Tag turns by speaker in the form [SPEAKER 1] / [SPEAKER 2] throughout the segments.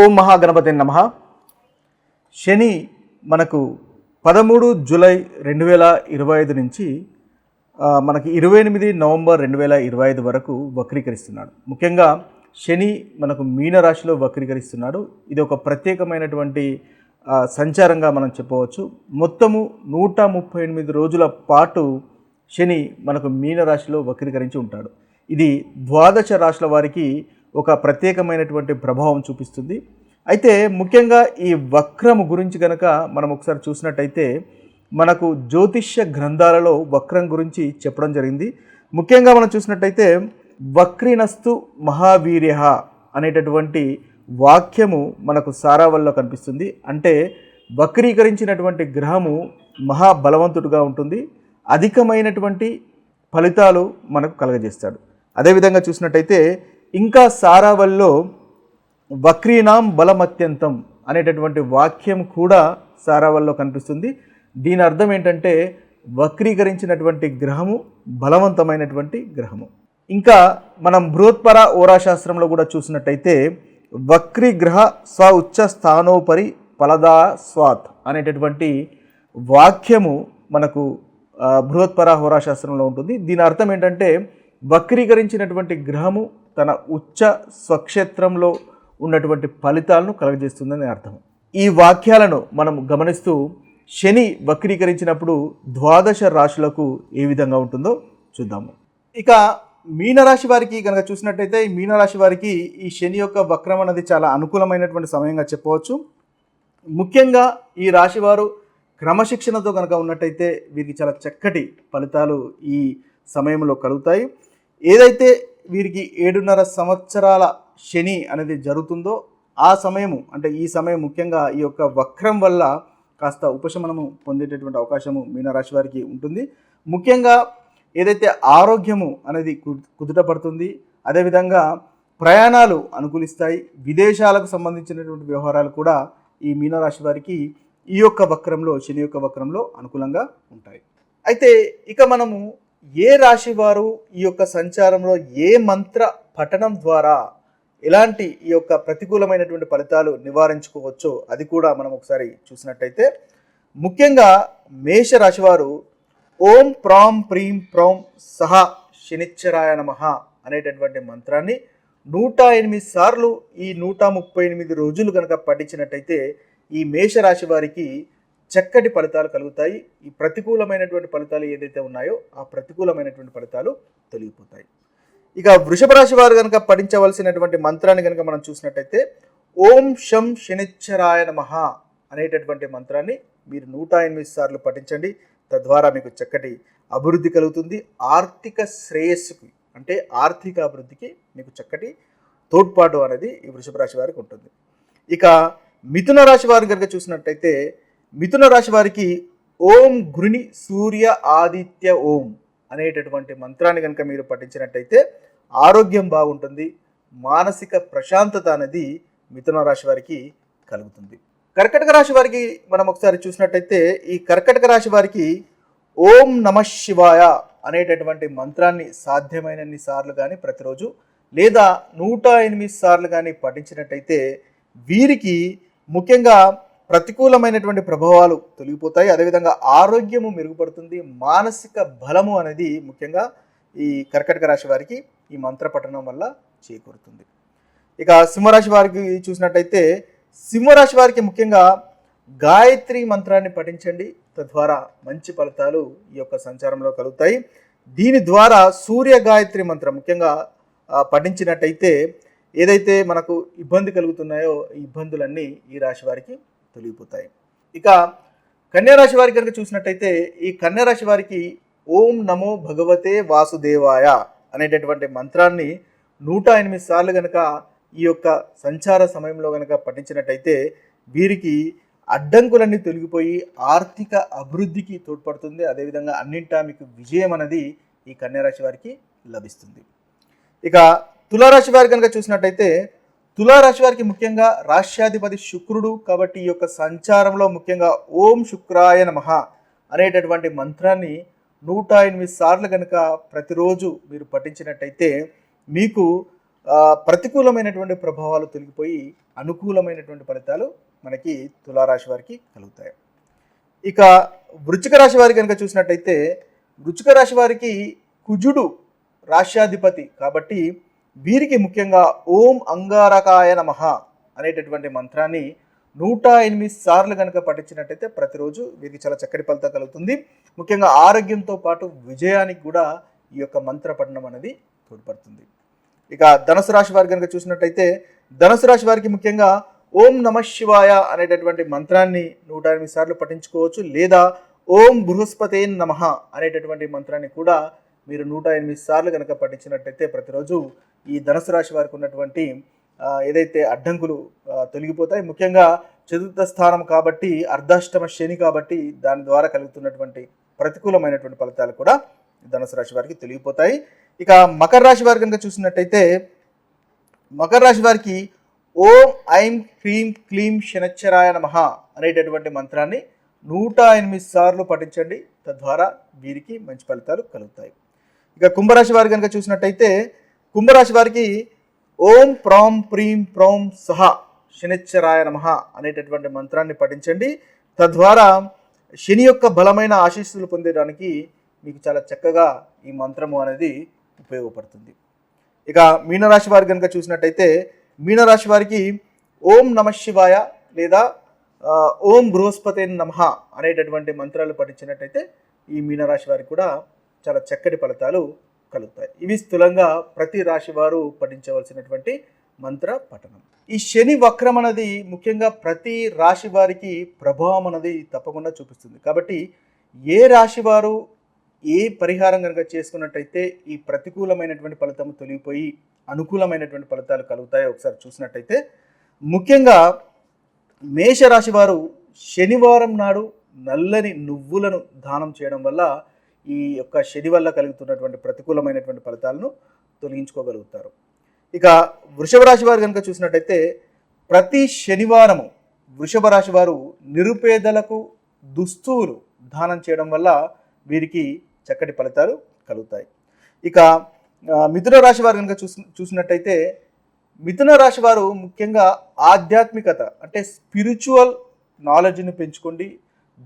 [SPEAKER 1] ఓం మహాగణపతి నమ. శని మనకు పదమూడు జూలై రెండు వేల ఇరవై ఐదు నుంచి మనకి ఇరవై ఎనిమిది నవంబర్ రెండు వేల ఇరవై ఐదు వరకు వక్రీకరిస్తున్నాడు. ముఖ్యంగా శని మనకు మీనరాశిలో వక్రీకరిస్తున్నాడు. ఇది ఒక ప్రత్యేకమైనటువంటి సంచారంగా మనం చెప్పవచ్చు. మొత్తము నూట ముప్పై ఎనిమిది రోజుల పాటు శని మనకు మీనరాశిలో వక్రీకరించి ఉంటాడు. ఇది ద్వాదశ రాశుల వారికి ఒక ప్రత్యేకమైనటువంటి ప్రభావం చూపిస్తుంది. అయితే ముఖ్యంగా ఈ వక్రము గురించి కనుక మనం ఒకసారి చూసినట్టయితే మనకు జ్యోతిష్య గ్రంథాలలో వక్రం గురించి చెప్పడం జరిగింది. ముఖ్యంగా మనం చూసినట్టయితే వక్రీనస్తు మహావీర్య అనేటటువంటి వాక్యము మనకు సారావల్లో కనిపిస్తుంది. అంటే వక్రీకరించినటువంటి గ్రహము మహాబలవంతుడుగా ఉంటుంది. అధికమైనటువంటి ఫలితాలు మనకు కలగజేస్తాడు. అదేవిధంగా చూసినట్టయితే ఇంకా సారావల్లో వక్రీనాం బలమత్యంతం అనేటటువంటి వాక్యం కూడా సారావల్లో కనిపిస్తుంది. దీని అర్థం ఏంటంటే వక్రీకరించినటువంటి గ్రహము బలవంతమైనటువంటి గ్రహము. ఇంకా మనం బృహత్పర ఓరాశాస్త్రంలో కూడా చూసినట్టయితే వక్రీ గ్రహ స్వ ఉచ్చ స్థానోపరి ఫలదా స్వాత్ అనేటటువంటి వాక్యము మనకు బృహత్పర హోరాశాస్త్రంలో ఉంటుంది. దీని అర్థం ఏంటంటే వక్రీకరించినటువంటి గ్రహము తన ఉచ్చ స్వక్షేత్రంలో ఉన్నటువంటి ఫలితాలను కలగజేస్తుందని అర్థం. ఈ వాక్యాలను మనం గమనిస్తూ శని వక్రీకరించినప్పుడు ద్వాదశ రాశులకు ఏ విధంగా ఉంటుందో చూద్దాము. ఇక మీనరాశి వారికి కనుక చూసినట్టయితే ఈ మీనరాశి వారికి ఈ శని యొక్క వక్రం అనేది చాలా అనుకూలమైనటువంటి సమయంగా చెప్పవచ్చు. ముఖ్యంగా ఈ రాశివారు క్రమశిక్షణతో కనుక ఉన్నట్టయితే వీరికి చాలా చక్కటి ఫలితాలు ఈ సమయంలో కలుగుతాయి. ఏదైతే వీరికి ఏడున్నర సంవత్సరాల శని అనేది జరుగుతుందో ఆ సమయము అంటే ఈ సమయం ముఖ్యంగా ఈ యొక్క వక్రం వల్ల కాస్త ఉపశమనము పొందేటటువంటి అవకాశము మీనరాశి వారికి ఉంటుంది. ముఖ్యంగా ఏదైతే ఆరోగ్యము అనేది కు- కుదుటపడుతుంది అదేవిధంగా ప్రయాణాలు అనుకూలిస్తాయి విదేశాలకు సంబంధించినటువంటి వ్యవహారాలు కూడా ఈ మీనరాశి వారికి ఈ యొక్క వక్రంలో శని యొక్క వక్రంలో అనుకూలంగా ఉంటాయి. అయితే ఇక మనము ఏ రాశి వారు ఈ యొక్క సంచారంలో ఏ మంత్ర పఠనం ద్వారా ఎలాంటి ఈ యొక్క ప్రతికూలమైనటువంటి ఫలితాలు నివారించుకోవచ్చో అది కూడా మనం ఒకసారి చూసినట్టయితే ముఖ్యంగా మేష రాశివారు ఓం ప్రాం ప్రీం ప్రౌం సహ శనిచ్చరాయ నమః అనేటటువంటి మంత్రాన్ని నూట ఎనిమిది సార్లు ఈ నూట ముప్పై ఎనిమిది రోజులు కనుక పఠించినట్టయితే ఈ మేషరాశి వారికి చక్కటి ఫలితాలు కలుగుతాయి. ఈ ప్రతికూలమైనటువంటి ఫలితాలు ఏదైతే ఉన్నాయో ఆ ప్రతికూలమైనటువంటి ఫలితాలు తొలగిపోతాయి. ఇక వృషభ రాశి వారు కనుక పఠించవలసినటువంటి మంత్రాన్ని కనుక మనం చూసినట్టయితే ఓం శం శనిచ్చరాయ నమః అనేటటువంటి మంత్రాన్ని మీరు నూట ఎనిమిది సార్లు పఠించండి. తద్వారా మీకు చక్కటి అభివృద్ధి కలుగుతుంది. ఆర్థిక శ్రేయస్సుకి అంటే ఆర్థిక అభివృద్ధికి మీకు చక్కటి తోడ్పాటు అనేది ఈ వృషభ రాశి వారికి ఉంటుంది. ఇక మిథున రాశి వారిని కనుక చూసినట్టయితే మిథున రాశి వారికి ఓం గురుని సూర్య ఆదిత్య ఓం అనేటటువంటి మంత్రాన్ని కనుక మీరు పఠించినట్టయితే ఆరోగ్యం బాగుంటుంది మానసిక ప్రశాంతత అనేది మిథున రాశి వారికి కలుగుతుంది. కర్కటక రాశి వారికి మనం ఒకసారి చూసినట్టయితే ఈ కర్కటక రాశి వారికి ఓం నమ శివాయ అనేటటువంటి మంత్రాన్ని సాధ్యమైనన్ని సార్లు కానీ ప్రతిరోజు లేదా నూట ఎనిమిది సార్లు కానీ పఠించినట్టయితే వీరికి ముఖ్యంగా ప్రతికూలమైనటువంటి ప్రభావాలు తొలగిపోతాయి. అదేవిధంగా ఆరోగ్యము మెరుగుపడుతుంది. మానసిక బలము అనేది ముఖ్యంగా ఈ కర్కటక రాశి వారికి ఈ మంత్ర పఠనం వల్ల చేకూరుతుంది. ఇక సింహరాశి వారికి చూసినట్టయితే సింహరాశి వారికి ముఖ్యంగా గాయత్రి మంత్రాన్ని పఠించండి. తద్వారా మంచి ఫలితాలు ఈ యొక్క సంచారంలో కలుగుతాయి. దీని ద్వారా సూర్య గాయత్రి మంత్రం ముఖ్యంగా పఠించినట్టయితే ఏదైతే మనకు ఇబ్బంది కలుగుతున్నాయో ఈ ఇబ్బందులన్నీ ఈ రాశి వారికి తొలగిపోతాయి. ఇక కన్యారాశి వారికి కనుక చూసినట్టయితే ఈ కన్యారాశి వారికి ఓం నమో భగవతే వాసుదేవాయ అనేటటువంటి మంత్రాన్ని నూట ఎనిమిది సార్లు కనుక ఈ యొక్క సంచార సమయంలో కనుక పఠించినట్టయితే వీరికి అడ్డంకులన్నీ తొలగిపోయి ఆర్థిక అభివృద్ధికి తోడ్పడుతుంది. అదేవిధంగా అన్నింటా మీకు విజయం అనేది ఈ కన్యారాశి వారికి లభిస్తుంది. ఇక తులారాశి వారి కనుక చూసినట్టయితే తులారాశి వారికి ముఖ్యంగా రాష్ట్రాధిపతి శుక్రుడు కాబట్టి ఈ యొక్క సంచారంలో ముఖ్యంగా ఓం శుక్రాయ నమః అనేటటువంటి మంత్రాన్ని నూట ఎనిమిది సార్లు కనుక ప్రతిరోజు మీరు పఠించినట్టయితే మీకు ప్రతికూలమైనటువంటి ప్రభావాలు తొలగిపోయి అనుకూలమైనటువంటి ఫలితాలు మనకి తులారాశి వారికి కలుగుతాయి. ఇక వృచ్చిక రాశి వారి కనుక చూసినట్టయితే వృచ్చిక రాశి వారికి కుజుడు రాష్ట్రాధిపతి కాబట్టి వీరికి ముఖ్యంగా ఓం అంగారకాయ నమః అనేటటువంటి మంత్రాన్ని నూట ఎనిమిది సార్లు కనుక పఠించినట్టయితే ప్రతిరోజు వీరికి చాలా చక్కటి ఫలితం కలుగుతుంది. ముఖ్యంగా ఆరోగ్యంతో పాటు విజయానికి కూడా ఈ యొక్క మంత్ర పఠనం అనేది తోడ్పడుతుంది. ఇక ధనుసు రాశి వారి కనుక చూసినట్టయితే ధనుసు రాశి వారికి ముఖ్యంగా ఓం నమ శివాయ అనేటటువంటి మంత్రాన్ని నూట ఎనిమిది సార్లు పఠించుకోవచ్చు. లేదా ఓం బృహస్పతే నమ అనేటటువంటి మంత్రాన్ని కూడా మీరు నూట ఎనిమిది సార్లు కనుక పఠించినట్టయితే ప్రతిరోజు ఈ ధనుసు రాశి వారికి ఉన్నటువంటి ఏదైతే అడ్డంకులు తొలగిపోతాయి ముఖ్యంగా చతుర్థ స్థానం కాబట్టి అర్ధాష్టమ శని కాబట్టి దాని ద్వారా కలుగుతున్నటువంటి ప్రతికూలమైనటువంటి ఫలితాలు కూడా ధనుసు రాశి వారికి తొలగిపోతాయి. ఇక మకర రాశి వారి కనుక చూసినట్టయితే మకర రాశి వారికి ఓం ఐం హ్రీం క్లీం శనచ్చరాయ నమ అనేటటువంటి మంత్రాన్ని నూట ఎనిమిది సార్లు పఠించండి. తద్వారా వీరికి మంచి ఫలితాలు కలుగుతాయి. ఇక కుంభరాశి వారు కనుక చూసినట్టయితే కుంభరాశి వారికి ఓం ప్రాం ప్రీం ప్రౌం సహ శనిచ్చరాయ నమ అనేటటువంటి మంత్రాన్ని పఠించండి. తద్వారా శని యొక్క బలమైన ఆశీస్సులు పొందడానికి మీకు చాలా చక్కగా ఈ మంత్రము అనేది ఉపయోగపడుతుంది. ఇక మీనరాశి వారి కనుక చూసినట్టయితే మీనరాశి వారికి ఓం నమ శివాయ లేదా ఓం బృహస్పతి నమ అనేటటువంటి మంత్రాలు పఠించినట్టయితే ఈ మీనరాశి వారికి కూడా చాలా చక్కటి ఫలితాలు కలుగుతాయి. ఇవి స్థూలంగా ప్రతి రాశి వారు పఠించవలసినటువంటి మంత్ర పఠనం. ఈ శని వక్రం అనేది ముఖ్యంగా ప్రతి రాశి వారికి ప్రభావం అనేది తప్పకుండా చూపిస్తుంది. కాబట్టి ఏ రాశి వారు ఏ పరిహారం కనుక చేసుకున్నట్టయితే ఈ ప్రతికూలమైనటువంటి ఫలితం తొలగిపోయి అనుకూలమైనటువంటి ఫలితాలు కలుగుతాయో ఒకసారి చూసినట్టయితే ముఖ్యంగా మేషరాశి వారు శనివారం నాడు నల్లని నువ్వులను దానం చేయడం వల్ల ఈ యొక్క శని వల్ల కలుగుతున్నటువంటి ప్రతికూలమైనటువంటి ఫలితాలను తొలగించుకోగలుగుతారు. ఇక వృషభ రాశి వారు కనుక చూసినట్టయితే ప్రతి శనివారము వృషభ రాశి వారు నిరుపేదలకు దుస్తువులు దానం చేయడం వల్ల వీరికి చక్కటి ఫలితాలు కలుగుతాయి. ఇక మిథున రాశి వారు కనుక చూసి చూసినట్టయితే మిథున రాశి వారు ముఖ్యంగా ఆధ్యాత్మికత అంటే స్పిరిచువల్ నాలెడ్జ్ని పెంచుకోండి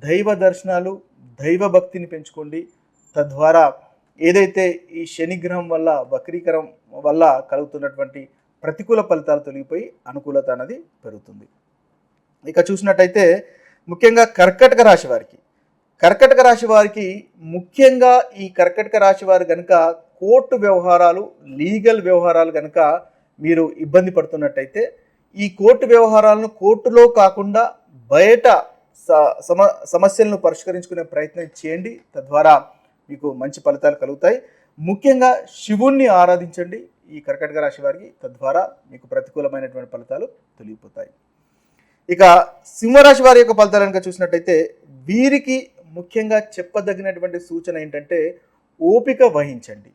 [SPEAKER 1] దైవ దర్శనాలు దైవ భక్తిని పెంచుకోండి తద్వారా ఏదైతే ఈ శనిగ్రహం వల్ల వక్రీకరం వల్ల కలుగుతున్నటువంటి ప్రతికూల ఫలితాలు తొలగిపోయి అనుకూలత అనేది పెరుగుతుంది. ఇక చూసినట్టయితే ముఖ్యంగా కర్కటక రాశి వారికి కర్కటక రాశి వారికి ముఖ్యంగా ఈ కర్కటక రాశి వారు కనుక కోర్టు వ్యవహారాలు లీగల్ వ్యవహారాలు కనుక మీరు ఇబ్బంది పడుతున్నట్టయితే ఈ కోర్టు వ్యవహారాలను కోర్టులో కాకుండా బయట స- సమ సమస్యలను పరిష్కరించుకునే ప్రయత్నం చేయండి. తద్వారా మీకు మంచి ఫలితాలు కలుగుతాయి. ముఖ్యంగా శివుణ్ణి ఆరాధించండి. ఈ కర్కటక రాశి వారికి తద్వారా మీకు ప్రతికూలమైనటువంటి ఫలితాలు తొలగిపోతాయి. ఇక సింహరాశి వారి యొక్క ఫలితాలు కనుక చూసినట్టయితే వీరికి ముఖ్యంగా చెప్పదగినటువంటి సూచన ఏంటంటే ఓపిక వహించండి.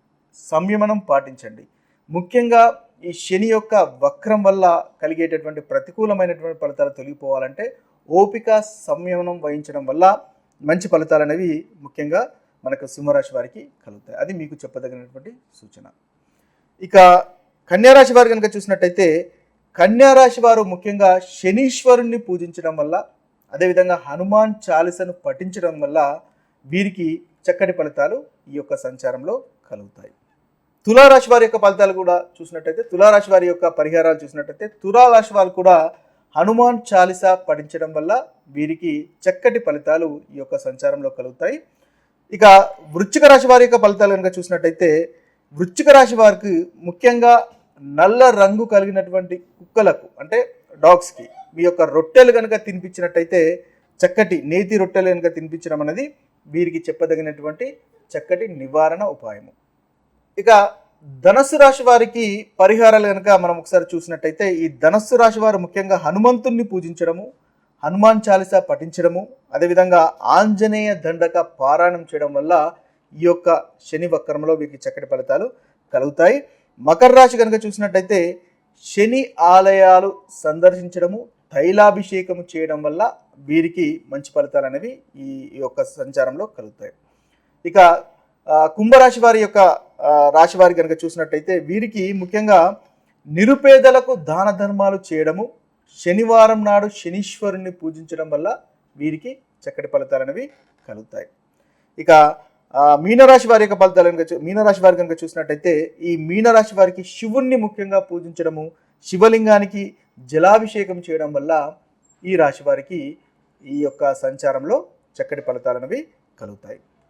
[SPEAKER 1] సంయమనం పాటించండి. ముఖ్యంగా ఈ శని యొక్క వక్రం వల్ల కలిగేటటువంటి ప్రతికూలమైనటువంటి ఫలితాలు తొలగిపోవాలంటే ఓపిక సంయమనం వహించడం వల్ల మంచి ఫలితాలు అనేవి ముఖ్యంగా మనకు సింహరాశి వారికి కలుగుతాయి. అది మీకు చెప్పదగినటువంటి సూచన. ఇక కన్యారాశి వారు కనుక చూసినట్టయితే కన్యారాశి వారు ముఖ్యంగా శనీశ్వరుణ్ణి పూజించడం వల్ల అదేవిధంగా హనుమాన్ చాలీసను పఠించడం వల్ల వీరికి చక్కటి ఫలితాలు ఈ యొక్క సంచారంలో కలుగుతాయి. తులారాశి వారి యొక్క ఫలితాలు కూడా చూసినట్టయితే తులారాశి వారి యొక్క పరిహారాలు చూసినట్టయితే తులారాశి వారు కూడా హనుమాన్ చాలీస పఠించడం వల్ల వీరికి చక్కటి ఫలితాలు ఈ యొక్క సంచారంలో కలుగుతాయి. ఇక వృశ్చిక రాశి వారి యొక్క ఫలితాలు కనుక చూసినట్టయితే వృశ్చిక రాశి వారికి ముఖ్యంగా నల్ల రంగు కలిగినటువంటి కుక్కలకు అంటే డాగ్స్కి మీ యొక్క రొట్టెలు కనుక తినిపించినట్టయితే చక్కటి నేతి రొట్టెలు కనుక తినిపించడం అనేది వీరికి చెప్పదగినటువంటి చక్కటి నివారణ ఉపాయము. ఇక ధనస్సు రాశి వారికి పరిహారాలు కనుక మనం ఒకసారి చూసినట్టయితే ఈ ధనస్సు రాశి వారు ముఖ్యంగా హనుమంతుణ్ణి పూజించడము హనుమాన్ చాలీస పఠించడము అదేవిధంగా ఆంజనేయ దండక పారాయణం చేయడం వల్ల ఈ యొక్క శని వక్రంలో వీరికి చక్కటి ఫలితాలు కలుగుతాయి. మకర రాశి కనుక చూసినట్టయితే శని ఆలయాలు సందర్శించడము తైలాభిషేకము చేయడం వల్ల వీరికి మంచి ఫలితాలు అనేవి ఈ ఈ యొక్క సంచారంలో కలుగుతాయి. ఇక కుంభరాశి వారి యొక్క రాశి వారి కనుక చూసినట్టయితే వీరికి ముఖ్యంగా నిరుపేదలకు దాన ధర్మాలు చేయడము శనివారం నాడు శనీశ్వరుణ్ణి పూజించడం వల్ల వీరికి చక్కటి ఫలితాలు అనేవి కలుగుతాయి. ఇక మీనరాశి వారి యొక్క ఫలితాలు కనుక మీనరాశి వారి కనుక చూసినట్టయితే ఈ మీనరాశి వారికి శివుణ్ణి ముఖ్యంగా పూజించడము శివలింగానికి జలాభిషేకం చేయడం వల్ల ఈ రాశి వారికి ఈ యొక్క సంచారంలో చక్కటి ఫలితాలు అనేవి కలుగుతాయి.